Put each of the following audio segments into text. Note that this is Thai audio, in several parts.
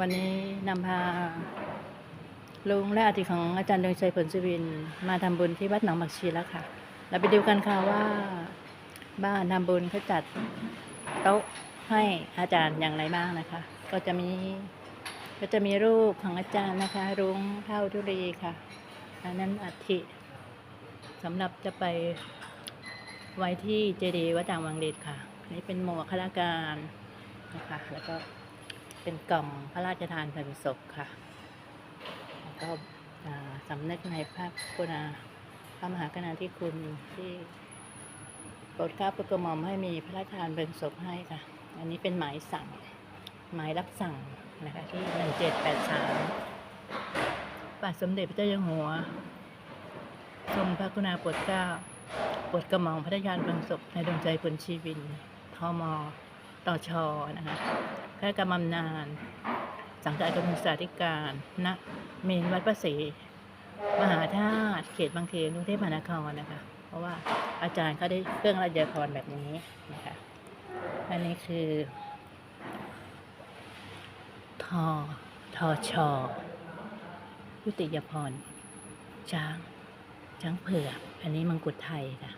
วันนี้นำพาลุงและอาทิของอาจารย์เดงชัยผลสุวินมาทำบุญที่วัดหนองบักชีแล้วค่ะ เราไปดูกันค่ะว่าบ้านทำบุญเขาจัดโต๊ะให้อาจารย์อย่างไรบ้างนะคะ ก็จะมีก็จะมีรูปของอาจารย์นะคะ รุ้งเท่าทุรีค่ะอันนั้นอัฐิสำหรับจะไปไว้ที่เจดีย์วัดด่างวังเดชค่ะนนี่เป็นหมวกข้าราชการนะคะแล้วก็ เป็นกล่องพระราชทานเพลิงศพค่ะแล้วก็สำนึกในพระกรุณาพระมหากรุณาธิคุณที่โปรดเกล้าโปรดกระหม่อมให้มีพระราชทานเพลิงศพให้ค่ะ อันนี้เป็นหมายสั่ง หมายรับสั่งนะคะที่หนึ่งเจ็ดแปดสามบาทสมเด็จพระเจ้าอยู่หัว ทรงพระกรุณาโปรดเกล้าโปรดกระหม่อมพระราชทานเพลิงศพในดวงใจผลชีวินทมต่อชอนะคะ ข้าราชการบำนาญสังกัดกรมศึกษาธิการณเมนวัดพระศรีมหาธาตุเขตบางเขนกรุงเทพมหานครนะคะ เพราะว่าอาจารย์เขาได้เครื่องราชพรแบบนี้นะคะอันนี้คือทอทอชอยุติยพรช้างช้างเผือกอันนี้มังกรไทยค่ะ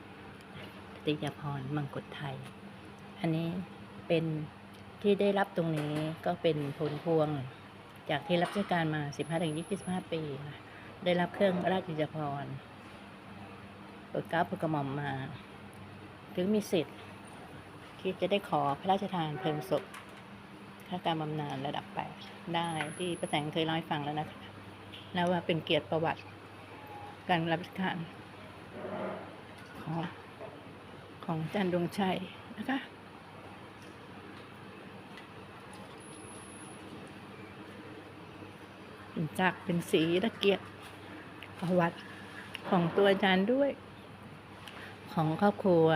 ยุติยพรมังกรไทย อันนี้เป็น ที่ได้รับตรงนี้ก็เป็นผลพวงจากที่รับราชการมา 15-25 ปีได้รับเครื่องราชกิจพรปรดเก้าโปรดกระหม่อมมา ถึงมีสิทธิ์ ที่จะได้ขอพระราชทานเพลิงศพข้าการบำนาญระดับแปดได้ที่ประแสงเคยเล่าให้ฟังแล้วนะคะนะว่าเป็นเกียรติประวัติ การรับราชการของของจารย์ดวงชัยนะคะ เป็นจักเป็นสีตะเกียรติประวัติของตัวอาจารย์ด้วย ของครอบครัว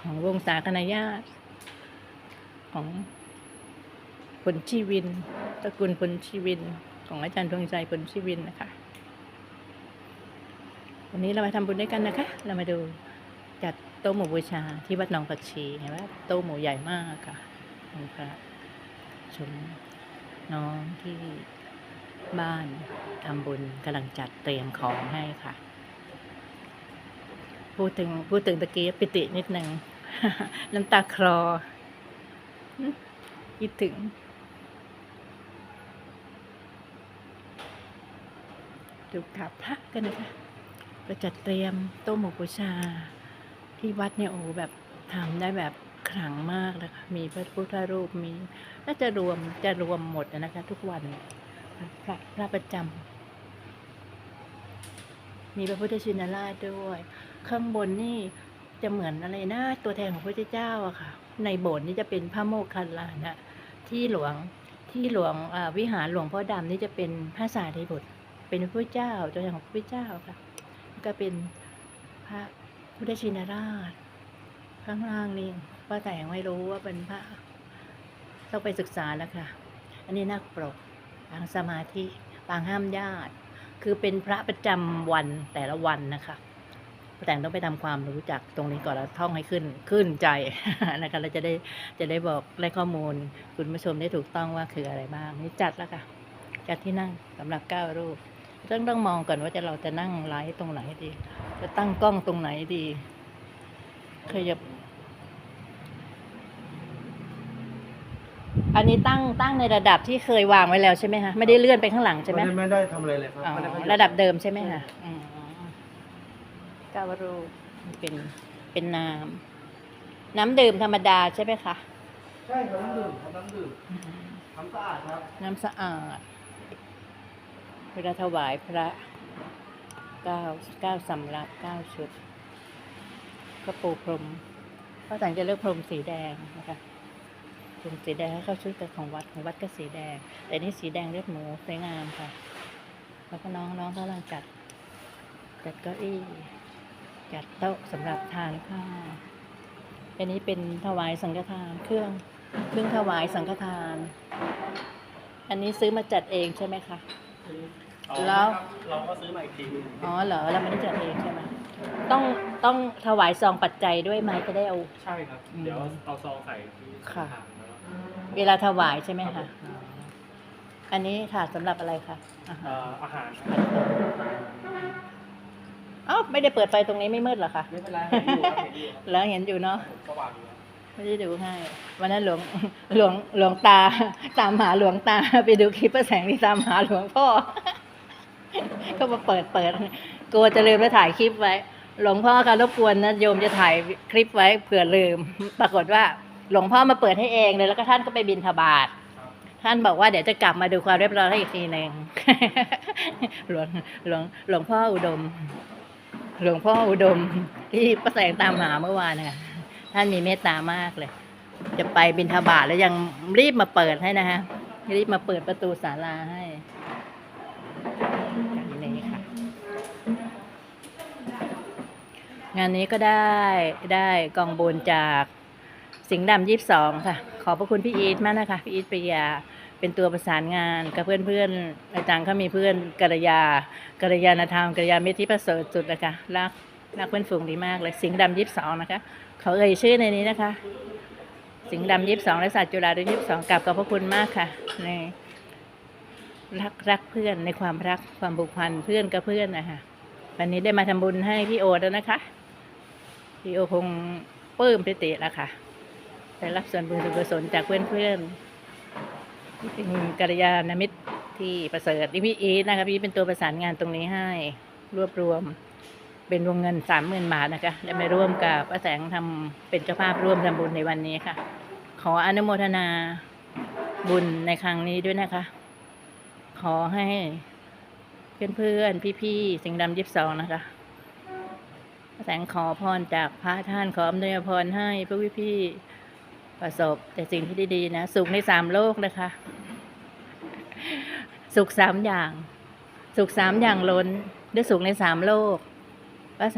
ของวงศาคณะญาติของผลชีวินตระกูลผลชีวิน ของอาจารย์ดวงใจผลชีวินนะคะวันนี้เรามาทำบุญด้วยกันนะคะ เรามาดูจัดโต๊ะหมู่บูชาที่วัดหนองผักชีเห็นไหมโต๊ะหมู่ใหญ่มากค่ะองค์พระชมน้องที่ บ้านทำบุญกำลังจัดเตรียมของให้ค่ะ พูดถึงพูดถึงตะกี้ปิตินิดหนึ่งน้ำตาคลอคิดถึง ดูกราบพระกันนะคะเราจัดเตรียมโต๊ะหมู่บูชา ที่วัดเนี่ยโอ้แบบทำได้แบบขลังมากเลยค่ะมีพระพุทธรูปมี น่าจะรวมจะรวมหมดนะคะ ทุกวันเนี่ย พระพระประจำมีพระพุทธชินราชด้วย ข้างบนนี่จะเหมือนอะไรนะตัวแทนของพระพุทธเจ้าอะค่ะ ในโบสถ์นี่จะเป็นพระโมคคัลลานะที่หลวงที่หลวงวิหารหลวงพ่อดำนี่จะเป็นพระสารีบุตรเป็นพระเจ้าตัวแทนของพระเจ้าค่ะ ก็เป็นพระพุทธชินราช ข้างล่างนี่ป้าแต่งไม่รู้ว่าเป็นพระต้องไปศึกษาแล้วค่ะ อันนี้นักปรก ปางสมาธิปางห้ามญาติ คือเป็นพระประจำวันแต่ละวันนะคะแต่งต้องไปทำความรู้จักตรงนี้ก่อนแล้วท่องให้ขึ้นขึ้นใจนะคะเราจะได้จะได้บอกและข้อมูล คุณผู้ชมได้ถูกต้องว่าคืออะไรบ้างนี่จัดแล้วค่ะ จัดที่นั่งสำหรับเก้ารูปต้องต้องมองก่อนว่าจะเราจะนั่งไลฟ์ตรงไหนดี จะตั้งกล้องตรงไหนดีขยับ อันนี้ตั้งตั้งในระดับที่เคยวางไว้แล้วใช่ไหมคะไม่ได้เลื่อนไปข้างหลังใช่ไหมไม่ได้ไม่ได้ทำอะไรเลยครับอ๋อไม่ได้ขยับระดับเดิมใช่ไหมคะอืมเก้ารูปเป็นเป็นน้ำน้ำดื่มธรรมดาใช่ไหมคะใช่ครับน้ำดื่มครับน้ำดื่มทำสะอาดครับน้ำสะอาดเวลาถวายพระเก้าเก้าสำรับเก้าชุด ก็ปูพรมพระสังจะเลือกพรมสีแดงนะคะ พรมสีแดงเข้าชุดกับของวัดของวัดก็สีแดง แต่นี่สีแดงเลือดหมูสวยงามค่ะ แล้วก็น้องน้องกำลังจัด จัดเก้าอี้ จัดโต๊ะสำหรับทานข้าวอันนี้เป็นถวายสังฆทานเครื่องเครื่องถวายสังฆทาน อันนี้ซื้อมาจัดเองใช่ไหมคะแล้วเราก็ซื้อมาอีกทีนึงอ๋อเหรอเราไม่ได้จัดเองใช่ไหมต้องต้องถวายซองปัจจัยด้วยไหมจะได้เอา ใช่ครับ เดี๋ยวเอาซองใส่ที่ค่ะ เวลาถวายใช่ไหมคะอ๋ออันนี้ค่ะสำหรับอะไรคะอาหาเอ่รออาหารเอ้าไม่ได้เปิดไฟตรงนี้ไม่มืดเหรอคะไม่เป็นไรเห็นอยู่ครับเห็นอยู่แล้วเห็นอยู่เนาะสว่างอยู่ครับไม่ได้ดูให้ วันนั้นหลวงหลวงหลวงตา ตามหาหลวงตา ไปดูคลิปพระแสงที่ตามหาหลวงพ่อ ก็มาเปิดเปิดกลัวจะลืมแล้วถ่ายคลิปไว้ หลวงพ่อค่ะรบกวนนะโยมจะถ่ายคลิปไว้เผื่อลืม ปรากฏว่า หลวงพ่อมาเปิดให้เองเลยแล้วก็ท่านก็ไปบินทบาทท่านบอกว่าเดี๋ยวจะกลับมาดูความเรียบร้อยให้อีกทีหนึ่งหลวงหลวงหลวงพ่ออุดม หลวงพ่ออุดม ที่ประแสงตามหาเมื่อวานนะคะท่านมีเมตตามากเลย จะไปบินทบาทแล้วยังรีบมาเปิดให้นะฮะรีบมาเปิดประตูศาลาให้อย่างนี้ค่ะ งานนี้ก็ได้ได้กองบุญจาก สิงห์ดำยี่สองค่ะ ขอบพระคุณพี่อีทมากนะคะ พี่อีทปริยาเป็นตัวประสานงานกับเพื่อนเพื่อนๆอาจารย์เขามีเพื่อนกัลยากัลยาณธรรมกัลยาณมิประเสริฐสุดนะคะรักรักเพื่อนฝูงดีมากเลย สิงห์ดำยี่สองนะคะเขาเอ่ยชื่อในนี้นะคะ สิงห์ดำยี่สองและศาสตร์จุฬาด้วยยี่สองกลับขอบพระคุณมากค่ะในรักรักเพื่อนในความรักความผูกพันเพื่อนกับเพื่อนนะคะวันนี้ได้มาทำบุญให้พี่โอแล้วนะคะ พี่โอคงปลื้มปิติแล้วค่ะ ได้รับส่วนบุญส่วนกุศลจากเพื่อนเพื่อนที่เป็นกัลยาณมิตรที่ประเสริฐนี่พี่อีทนะคะพี่เป็นตัวประสานงานตรงนี้ให้รวบรวมเป็นวงเงินสามหมื่นบาทนะคะได้มาร่วมกับป้าแสงทำเป็นเจ้าภาพร่วมทำบุญในวันนี้ค่ะ ขออนุโมทนาบุญในครั้งนี้ด้วยนะคะ ขอให้เพื่อนๆพี่ๆสิงห์ดำยิบสองนะคะแสงขอพรจากพระท่านขออำนวยพรให้พวกพี่ๆ ประสบแต่สิ่งที่ดีๆนะ สุขในสามโลกนะคะ สุขสามอย่าง สุขสามอย่างล้นด้วยสุขในสามโลกป้าส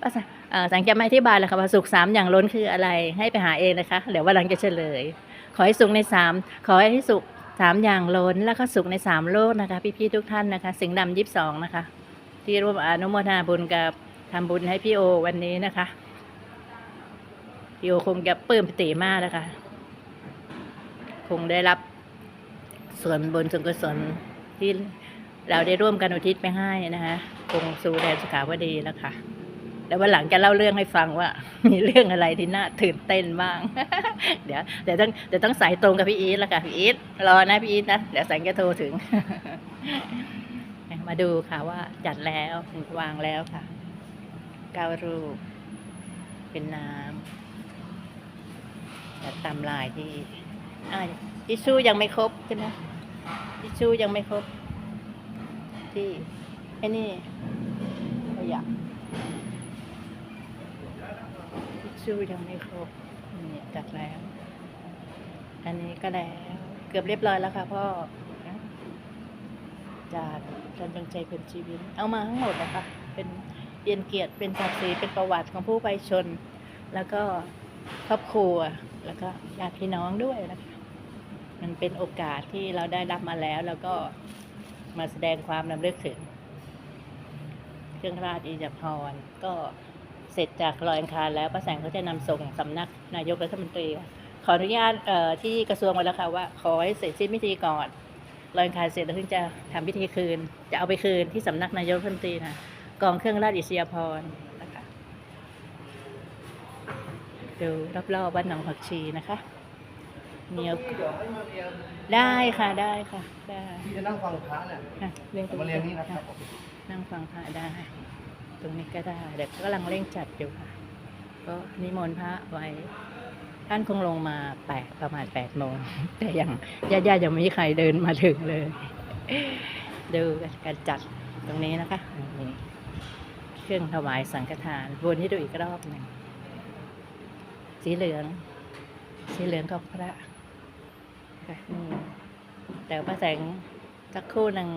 ป้าสเอ่อสังจะไม่อธิบายแล้วค่ะว่าสุขสามอย่างล้นคืออะไร ให้ไปหาเองนะคะเดี๋ยววันหลังจะเฉลย ขอให้สุขในสามขอให้สุขสามอย่างล้นแล้วก็สุขในสามโลกนะคะ พี่ๆทุกท่านนะคะ สิงห์ดำยิบสองนะคะ ที่ร่วมอนุโมทนาบุญกับทำบุญให้พี่โอวันนี้นะคะ พี่โอคงจะปลื้มปิติมากนะคะ คงได้รับส่วนบุญส่วนกุศลที่เราได้ร่วมกันอุทิศไปให้นะคะคงสู่แดนสขาวดีแล้วค่ะแล้ววันหลังจะเล่าเรื่องให้ฟังว่า มีเรื่องอะไรที่น่าตื่นเต้นบ้าง เดี๋ยวเดี๋ยวต้องเดี๋ยวต้องสายตรงกับพี่อีทแล้วค่ะพี่อีทรอนะพี่อีทนะเดี๋ยวแสงจะโทรถึง มาดูค่ะว่าจัดแล้ววางแล้วค่ะเก้ารูป เป็นน้ำ ต่ตามลายที่อ่าทิชชู่ยังไม่ครบใช่ไหมทิชชู่ยังไม่ครบ ที่ไอ้นี่ขยะทิชชู่ยังไม่ครบนี่จัดแล้ว อันนี้ก็แล้วเกือบเรียบร้อยแล้วค่ะพ่อจากการดวงใจเป็นชีวิต เอามาทั้งหมดนะคะเป็นเรียนเกียรติเป็นศักดิ์ศรีเป็นประวัติของผู้ไปชน แล้วก็ครอบครัว แล้วก็ญาติพี่น้องด้วยนะคะ มันเป็นโอกาสที่เราได้รับมาแล้ว แล้วก็มาแสดงความนำเลึกถึง เครื่องราชอิจพรก็เสร็จจากลอยอังคารแล้วประแสงเขาจะนำส่งสำนักนายกรัฐมนตรี ขออนุญาตที่กระทรวงมาแล้วค่ะว่า ขอให้เสร็จสิ้นพิธีก่อนลอยอังคารเสร็จแล้วถึงจะทำพิธีคืน จะเอาไปคืนที่สำนักนายกรัฐมนตรีนะกองเครื่องราชอิสยาภรณ์นะคะ ดูรอบๆบ้านหนองผักชีนะคะเหนียวเดี๋ยวให้มาเรียนได้ค่ะได้ค่ะ ได้ที่จะนั่งฟังพระเนี่ยค่ะเรื่องตรงมาเรียนนี่นะครับผมนั่งฟังพระได้ ตรงนี้ก็ได้เด็กกำลังเร่งจัดอยู่ค่ะ ก็นิมนต์พระไว้ ท่านคงลงมาแปดประมาณแปดโมงแต่ยังญาติๆยังไม่มีใครเดินมาถึงเลย ดูการจัดตรงนี้นะคะนี่เครื่องถวายสังฆทานวนให้ดูอีกรอบหนึ่ง สีเหลือง สีเหลืองของพระค่ะนี่แต่พระแสงสักครู่หนึ่ง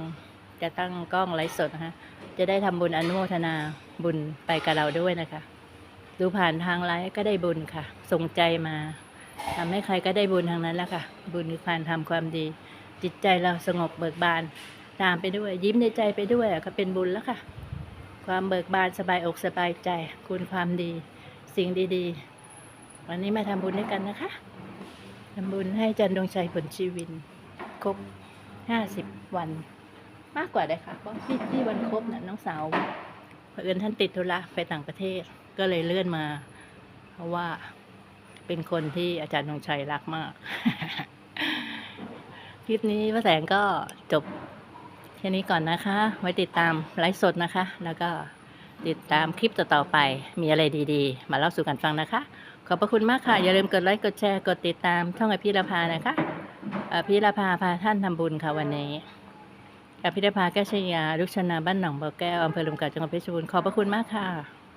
จะตั้งกล้องไลฟ์สดนะคะจะได้ทำบุญอนุโมทนาบุญไปกับเราด้วยนะคะ ดูผ่านทางไลฟ์ก็ได้บุญค่ะ ส่งใจมาทำให้ใครก็ได้บุญทางนั้นแหล้วค่ะ บุญคือการทำความดี จิตใจเราสงบเบิกบาน ตามไปด้วย ยิ้มในใจไปด้วยก็เป็นบุญแล้วค่ะ ความเบิกบานสบายอกสบายใจ คุณความดี สิ่งดี ๆ วันนี้มาทำบุญด้วยกันนะคะทำบุญให้จันดวงชัยผลชีวิน ครบห้าสิบวัน มากกว่าได้ค่ะเพราะที่ที่วันครบน่ะน้องสาวเผอิญท่านติดธุระไปต่างประเทศก็เลยเลื่อนมา เพราะว่าเป็นคนที่อาจารย์ธงชัยรักมาก คลิปนี้พระแสงก็จบแค่นี้ก่อนนะคะ ไว้ติดตามไลฟ์สดนะคะ แล้วก็ติดตามคลิปต่อๆไป มีอะไรดีๆ มาเล่าสู่กันฟังนะคะ ขอบพระคุณมากค่ะ อย่าลืมกดไลค์ กดแชร์ กดติดตามช่องอภิรพานะคะอภิรพาพาท่านทำบุญค่ะวันนี้อภิรพาแก้วชยาลุกชนาบ้านหนองบ่อแก้วอำเภอลมเก่าจังหวัดเพชรบูรณ์ขอบพระคุณมากค่ะ